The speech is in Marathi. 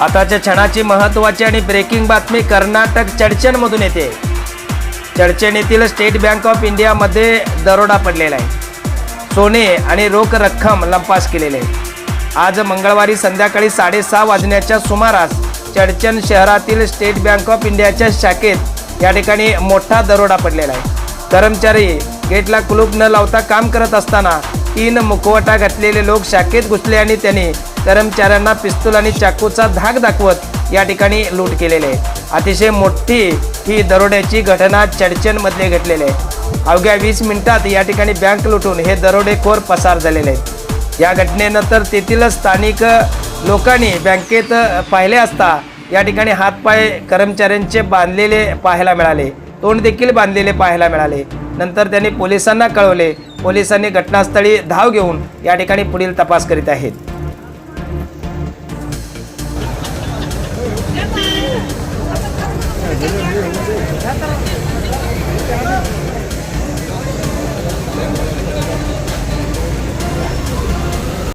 आताच्या क्षणाची महत्त्वाची आणि ब्रेकिंग बातमी कर्नाटक चडचणमधून येते. चडचण येथील स्टेट बँक ऑफ इंडियामध्ये दरोडा पडलेला आहे. सोने आणि रोख रक्कम लंपास केलेले आहे. आज मंगळवारी संध्याकाळी साडेसहा वाजण्याच्या सुमारास चडचण शहरातील स्टेट बँक ऑफ इंडियाच्या शाखेत या ठिकाणी मोठा दरोडा पडलेला आहे. कर्मचारी गेटला कुलूप न लावता काम करत असताना तीन मुखवटा घातलेले लोक शाखेत घुसले आणि त्यांनी कर्मचाऱ्यांना पिस्तूल आणि चाकूचा धाक दाखवत या ठिकाणी लूट केलेले. आहे अतिशय मोठी ही दरोड्याची घटना चडचणमध्ये घडलेली आहे अवघ्या वीस मिनिटात या ठिकाणी बँक लुटून हे दरोडेखोर पसार झालेले. आहेत या घटनेनंतर तेथील स्थानिक लोकांनी बँकेत पाहिले असता या ठिकाणी हातपाय कर्मचाऱ्यांचे बांधलेले पाहायला मिळाले. तोंड देखील बांधलेले पाहायला मिळाले. नंतर त्यांनी पोलिसांना कळवले. पोलिसांनी घटनास्थळी धाव घेऊन या ठिकाणी पुढील तपास करीत आहेत. Yeah.